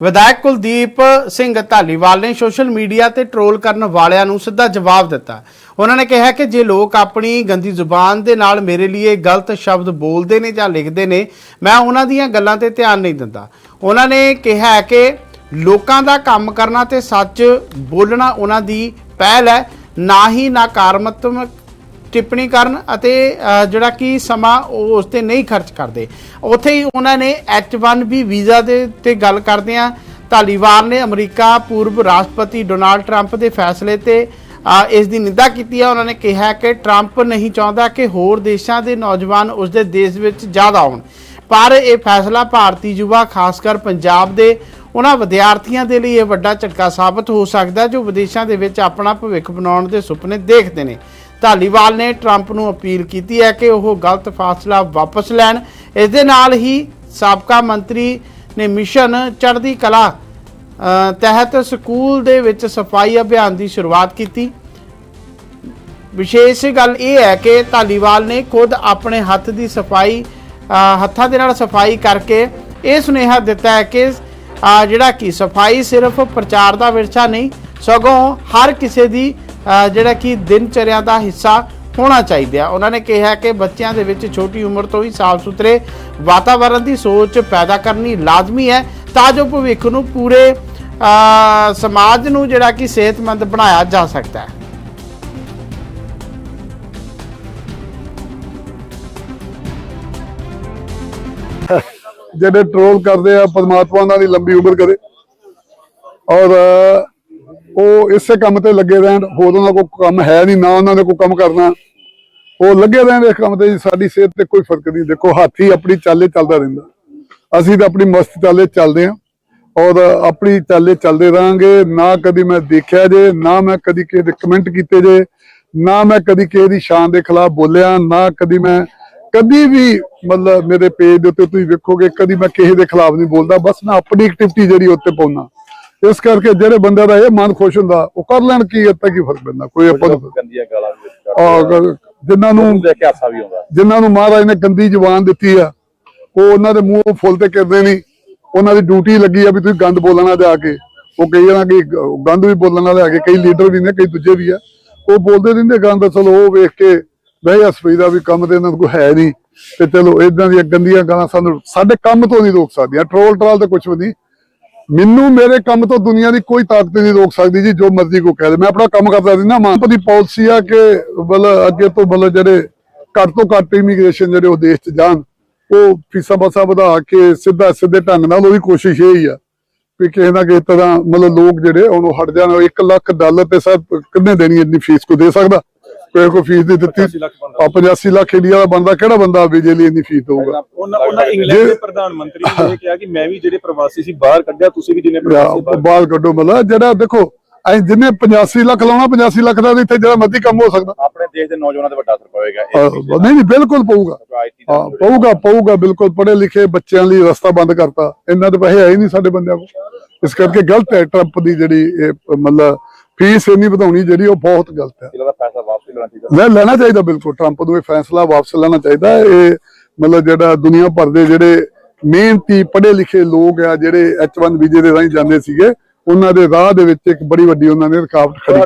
ਵਿਧਾਇਕ ਕੁਲਦੀਪ ਸਿੰਘ ਧਾਲੀਵਾਲ ਨੇ social media ਤੇ ਟਰੋਲ ਕਰਨ ਵਾਲਿਆਂ ਨੂੰ ਸਿੱਧਾ ਜਵਾਬ ਦਿੱਤਾ। ਉਹਨਾਂ ਨੇ ਕਿਹਾ ਕਿ ਜੇ ਲੋਕ ਆਪਣੀ ਗੰਦੀ ਜ਼ੁਬਾਨ ਦੇ ਨਾਲ ਮੇਰੇ ਲਈ ਗਲਤ ਸ਼ਬਦ ਬੋਲਦੇ ਨੇ ਜਾਂ ਲਿਖਦੇ ਨੇ, ਮੈਂ ਉਹਨਾਂ ਦੀਆਂ ਗੱਲਾਂ ਤੇ ਧਿਆਨ ਨਹੀਂ ਦਿੰਦਾ। ਉਹਨਾਂ ਨੇ ਕਿਹਾ ਕਿ ਲੋਕਾਂ ਦਾ ਕੰਮ ਕਰਨਾ ਤੇ ਸੱਚ ਬੋਲਣਾ ਉਹਨਾਂ ਦੀ ਪਹਿਲ ਹੈ। ਨਾ ਹੀ ਨਕਾਰਾਤਮਕ ਟਿੱਪਣੀ ਕਰਨ ਅਤੇ ਜਿਹੜਾ ਕਿ ਸਮਾਂ ਉਹ ਉਸ ਤੇ ਨਹੀਂ ਖਰਚ ਕਰਦੇ। ਉੱਥੇ ਹੀ ਉਹਨਾਂ ਨੇ H1B ਵੀਜ਼ਾ ਦੇ ਤੇ ਗੱਲ ਕਰਦਿਆਂ ਧਾਲੀਵਾਲ ਨੇ ਅਮਰੀਕਾ ਪੂਰਬ ਰਾਸ਼ਟਰਪਤੀ ਡੋਨਾਲਡ ਟਰੰਪ ਦੇ ਫੈਸਲੇ ਤੇ ਇਸ ਦੀ ਨਿੰਦਾ ਕੀਤੀ ਹੈ ਉਹਨਾਂ ਨੇ ਕਿਹਾ ਕਿ ਟਰੰਪ ਨਹੀਂ ਚਾਹੁੰਦਾ ਕਿ ਹੋਰ ਦੇਸ਼ਾਂ ਦੇ ਨੌਜਵਾਨ ਉਸ ਦੇ ਦੇਸ਼ ਵਿੱਚ ਜ਼ਿਆਦਾ ਆਉਣ। ਪਰ ਇਹ ਫੈਸਲਾ ਭਾਰਤੀ ਯੁਵਾ ਖਾਸ ਕਰ ਪੰਜਾਬ ਦੇ ਉਹਨਾਂ ਵਿਦਿਆਰਥੀਆਂ ਦੇ ਲਈ ਇਹ ਵੱਡਾ ਝਟਕਾ ਸਾਬਤ ਹੋ ਸਕਦਾ ਜੋ ਵਿਦੇਸ਼ਾਂ ਦੇ ਵਿੱਚ ਆਪਣਾ ਭਵਿੱਖ ਬਣਾਉਣ ਦੇ ਸੁਪਨੇ ਦੇਖਦੇ ਨੇ। ਧਾਲੀਵਾਲ ਨੇ ਟਰੰਪ ਨੂੰ ਅਪੀਲ ਕੀਤੀ ਹੈ ਕਿ ਉਹ ਗਲਤ ਫਾਸਲਾ ਵਾਪਸ ਲੈਣ। ਇਸ ਦੇ ਨਾਲ ਹੀ ਸਾਬਕਾ ਮੰਤਰੀ ਨੇ ਮਿਸ਼ਨ ਚੜ੍ਹਦੀ ਕਲਾ ਤਹਿਤ ਸਕੂਲ ਦੇ ਵਿੱਚ ਸਫ਼ਾਈ ਅਭਿਆਨ ਦੀ ਸ਼ੁਰੂਆਤ ਕੀਤੀ। ਵਿਸ਼ੇਸ਼ ਗੱਲ ਇਹ ਹੈ ਕਿ ਧਾਲੀਵਾਲ ਨੇ ਖੁਦ ਆਪਣੇ ਹੱਥ ਦੀ ਸਫ਼ਾਈ ਹੱਥਾਂ ਦੇ ਨਾਲ ਸਫ਼ਾਈ ਕਰਕੇ ਇਹ ਸੁਨੇਹਾ ਦਿੱਤਾ ਹੈ ਕਿ ਜਿਹੜਾ ਕਿ ਸਫ਼ਾਈ ਸਿਰਫ ਪ੍ਰਚਾਰ ਦਾ ਵਿਰਸਾ ਨਹੀਂ, ਸਗੋਂ ਹਰ ਕਿਸੇ ਦੀ ਜਿਹੜਾ ਕਿ ਦਿਨਚਰਿਆ ਦਾ ਹਿੱਸਾ ਹੋਣਾ ਚਾਹੀਦਾ ਉਹਨਾਂ ਨੇ ਕਿਹਾ ਕਿ ਬੱਚਿਆਂ ਦੇ ਵਿੱਚ ਛੋਟੀ ਉਮਰ ਤੋਂ ਹੀ ਸਾਫ਼ ਸੁਥਰੇ ਵਾਤਾਵਰਣ ਦੀ ਸੋਚ ਪੈਦਾ ਕਰਨੀ ਲਾਜ਼ਮੀ ਹੈ ਤਾਂ ਜੋ ਭਵਿੱਖ ਨੂੰ ਪੂਰੇ ਸਮਾਜ ਨੂੰ ਜਿਹੜਾ ਕਿ ਸਿਹਤਮੰਦ ਬਣਾਇਆ ਜਾ ਸਕਦਾ ਹੈ। ਜਿਹੜੇ ਟਰੋਲ ਕਰਦੇ ਆ, ਪਰਮਾਤਮਾ ਉਹਨਾਂ ਦੀ ਲੰਬੀ ਉਮਰ ਕਰੇ। ਔਰ ਉਹ ਇਸੇ ਕੰਮ ਤੇ ਲੱਗੇ ਰਹਿਣ, ਹੋਰ ਉਹਨਾਂ ਦਾ ਕੋਈ ਕੰਮ ਹੈ ਨਹੀਂ, ਨਾ ਉਹਨਾਂ ਨੇ ਕੋਈ ਕੰਮ ਕਰਨਾ। ਉਹ ਲੱਗੇ ਰਹਿਣ ਇਸ ਕੰਮ ਤੇ ਸਾਡੀ ਸਿਹਤ ਤੇ ਕੋਈ ਫ਼ਰਕ ਨਹੀਂ। ਦੇਖੋ, ਹਾਥੀ ਆਪਣੀ ਚਾਲੇ ਚੱਲਦਾ ਰਹਿੰਦਾ। ਅਸੀਂ ਤਾਂ ਆਪਣੀ ਮਸਤ ਚਾਲੇ ਚੱਲਦੇ ਹਾਂ ਔਰ ਆਪਣੀ ਚਾਲੇ ਚੱਲਦੇ ਰਹਾਂਗੇ। ਨਾ ਕਦੀ ਮੈਂ ਦੇਖਿਆ ਜੇ, ਨਾ ਮੈਂ ਕਦੀ ਕਿਸੇ ਦੇ ਕਮੈਂਟ ਕੀਤੇ ਜੇ, ਨਾ ਮੈਂ ਕਦੀ ਕਿਸੇ ਦੀ ਸ਼ਾਨ ਦੇ ਖਿਲਾਫ ਬੋਲਿਆ, ਨਾ ਕਦੀ ਮੈਂ ਕਦੀ ਵੀ ਮਤਲਬ ਮੇਰੇ ਪੇਜ ਦੇ ਉੱਤੇ ਤੁਸੀਂ ਵੇਖੋਗੇ, ਕਦੀ ਮੈਂ ਕਿਸੇ ਦੇ ਖਿਲਾਫ ਨਹੀਂ ਬੋਲਦਾ। ਬਸ ਮੈਂ ਆਪਣੀ ਐਕਟੀਵਿਟੀ ਜਿਹੜੀ ਉੱਤੇ ਪਾਉਣਾ ਇਸ ਕਰਕੇ ਜਿਹੜੇ ਬੰਦੇ ਦਾ ਇਹ ਮਨ ਖੁਸ਼ ਹੁੰਦਾ ਉਹ ਕਰ ਲੈਣ ਕੀ ਇੱਥੇ ਕੀ ਫ਼ਰਕ ਪੈਂਦਾ? ਕੋਈ ਆਪਾਂ ਨੂੰ ਗੰਦੀਆਂ ਗਾਲਾਂ ਵੀ ਜਿਨ੍ਹਾਂ ਨੂੰ ਦੇਖ ਕੇ ਹਾਸਾ ਵੀ ਆਉਂਦਾ। ਜਿਨ੍ਹਾਂ ਨੂੰ ਮਹਾਰਾਜ ਨੇ ਗੰਦੀ ਜ਼ੁਬਾਨ ਦਿੱਤੀ ਆ ਉਹ ਉਹਨਾਂ ਦੇ ਮੂੰਹ ਫੁੱਲ ਤੇ ਕਰਦੇ ਨਹੀਂ। ਉਹਨਾਂ ਦੀ ਡਿਊਟੀ ਲੱਗੀ ਆ ਵੀ ਤੁਸੀਂ ਗੰਦ ਬੋਲਣਾ ਜਾ ਕੇ। ਉਹ ਕਈ ਜਣਾ ਕਿ ਗੰਦ ਵੀ ਬੋਲਣਾ ਲਿਆ ਕੇ ਕਈ ਲੀਡਰ ਵੀ ਨੇ ਕਈ ਦੂਜੇ ਵੀ ਆ। ਉਹ ਬੋਲਦੇ ਰਹਿੰਦੇ ਗੰਦ ਚਲੋ ਉਹ ਵੇਖ ਕੇ ਬਹਿ ਹਸਪੀ ਦਾ ਵੀ ਕੰਮ ਤੇ ਇਹਨਾਂ ਨੂੰ ਕੋਈ ਹੈ ਨਹੀਂ। ਤੇ ਚਲੋ ਇਦਾਂ ਦੀਆਂ ਗੰਦੀਆਂ ਗਾਲਾਂ ਸਾਨੂੰ ਸਾਡੇ ਕੰਮ ਤੋਂ ਨਹੀਂ ਰੋਕ ਸਕਦੀਆਂ। ਟਰੋਲ ਟਰਾਲ ਤੇ ਕੁਝ ਵੀ ਨਹੀਂ। ਮੈਨੂੰ ਮੇਰੇ ਕੰਮ ਤੋਂ ਦੁਨੀਆ ਦੀ ਕੋਈ ਤਾਕਤ ਨਹੀਂ ਰੋਕ ਸਕਦੀ ਜੀ, ਜੋ ਮਰਜ਼ੀ ਕੋ ਕਹਿ ਦੇ। ਮੈਂ ਆਪਣਾ ਕੰਮ ਕਰਦਾ ਸੀ ਨਾ, ਮਾਂ। ਦੀ ਪਾਲਿਸੀ ਆ ਕਿ ਮਤਲਬ ਅੱਗੇ ਤੋਂ ਮਤਲਬ ਜਿਹੜੇ ਘੱਟ ਤੋਂ ਘੱਟ ਇਮੀਗ੍ਰੇਸ਼ਨ ਜਿਹੜੇ ਉਹ ਦੇਸ਼ 'ਚ ਜਾਣ, ਉਹ ਫੀਸਾਂ ਬਸਾ ਵਧਾ ਕੇ ਸਿੱਧਾ ਸਿੱਧੇ ਢੰਗ ਨਾਲ ਉਹਦੀ ਕੋਸ਼ਿਸ਼ ਇਹ ਹੀ ਆ ਵੀ ਕਿਸੇ ਨਾ ਕਿਸੇ ਤਰ੍ਹਾਂ ਮਤਲਬ ਲੋਕ ਜਿਹੜੇ ਉਹਨੂੰ ਹਟ ਜਾਣ 1 ਲੱਖ ਡਾਲਰ ਤੇ ਸਭ ਕਿੰਨੇ ਦੇਣੀ ਇੰਨੀ ਫੀਸ ਕੋ ਦੇ ਸਕਦਾ? ਕੋਈ ਕੋਈ ਫੀਸ ਦੇ ਦਿੱਤੀ। 85 ਲੱਖ ਬੰਦਾ। ਆ 85 ਲੱਖ ਇੰਡੀਆ ਦਾ ਬੰਦਾ ਕਿਹੜਾ ਬੰਦਾ ਜੇ ਲਈ ਇੰਨੀ ਫੀਸ ਦਊਗਾ? ਉਹਨਾਂ ਉਹਨਾਂ ਇੰਗਲੈਂਡ ਦੇ ਪ੍ਰਧਾਨ ਮੰਤਰੀ ਨੇ ਇਹ ਕਿਹਾ ਕਿ ਮੈਂ ਵੀ ਜਿਹੜੇ ਪ੍ਰਵਾਸੀ ਸੀ ਬਾਹਰ ਕੱਢਿਆ ਤੁਸੀਂ ਵੀ ਜਿੰਨੇ ਪ੍ਰਵਾਸੀ ਬਾਹਰ ਬਾਹਰ ਕੱਢੋ। ਮਤਲਬ ਜਿਹੜਾ ਦੇਖੋ ਅਸੀਂ ਜਿੰਨੇ 85 ਲੱਖ ਲਾਉਣਾ 85 ਲੱਖ ਦਾ ਤਾਂ ਇੱਥੇ ਜਿਹੜਾ ਮਰਜ਼ੀ ਕੰਮ ਹੋ ਸਕਦਾ। ਆਪਣੇ ਦੇਸ਼ ਦੇ ਨੌਜਵਾਨਾਂ ਤੇ ਵੱਡਾ ਅਸਰ ਪਵੇਗਾ ਨਹੀਂ ਨਹੀਂ ਬਿਲਕੁਲ ਪਊਗਾ। ਹਾਂ ਪਊਗਾ ਪਊਗਾ ਬਿਲਕੁਲ। ਪੜ੍ਹੇ ਲਿਖੇ ਬੱਚਿਆਂ ਲਈ ਰਸਤਾ ਬੰਦ ਕਰਤਾ। ਇਹਨਾਂ ਦੇ ਪੈਸੇ ਹੀ ਨਹੀਂ ਸਾਡੇ ਬੰਦਿਆਂ ਕੋਲ। ਇਸ ਕਰਕੇ ਗਲਤ ਹੈ ਟਰੰਪ ਦੀ ਜਿਹੜੀ ਇਹ ਮਤਲਬ ਫੀਸ ਇੰਨੀ ਵਧਾਉਣੀ ਜਿਹੜੀ ਉਹ ਬਹੁਤ ਗਲਤ ਹੈ। ਇਹਦਾ ਦਾ ਪੈਸਾ ਵਾਪਸ ਲੈਣਾ ਚਾਹੀਦਾ? ਲੈ ਲੈਣਾ ਚਾਹੀਦਾ ਬਿਲਕੁਲ। ਟਰੰਪ ਨੂੰ ਇਹ ਫੈਸਲਾ ਵਾਪਸ ਲੈਣਾ ਚਾਹੀਦਾ। ਇਹ ਮਤਲਬ ਜਿਹੜਾ ਦੁਨੀਆ ਭਰ ਦੇ ਜਿਹੜੇ ਮਿਹਨਤੀ ਪੜ੍ਹੇ ਲਿਖੇ ਲੋਕ ਆ ਜਿਹੜੇ H1 ਵੀਜ਼ੇ ਦੇ ਰਾਹੀਂ ਜਾਂਦੇ ਸੀਗੇ ਉਹਨਾਂ ਦੇ ਰਾਹ ਦੇ ਵਿੱਚ ਇੱਕ ਬੜੀ ਵੱਡੀ ਉਹਨਾਂ ਨੇ ਰੁਕਾਵਟ ਖੜੀ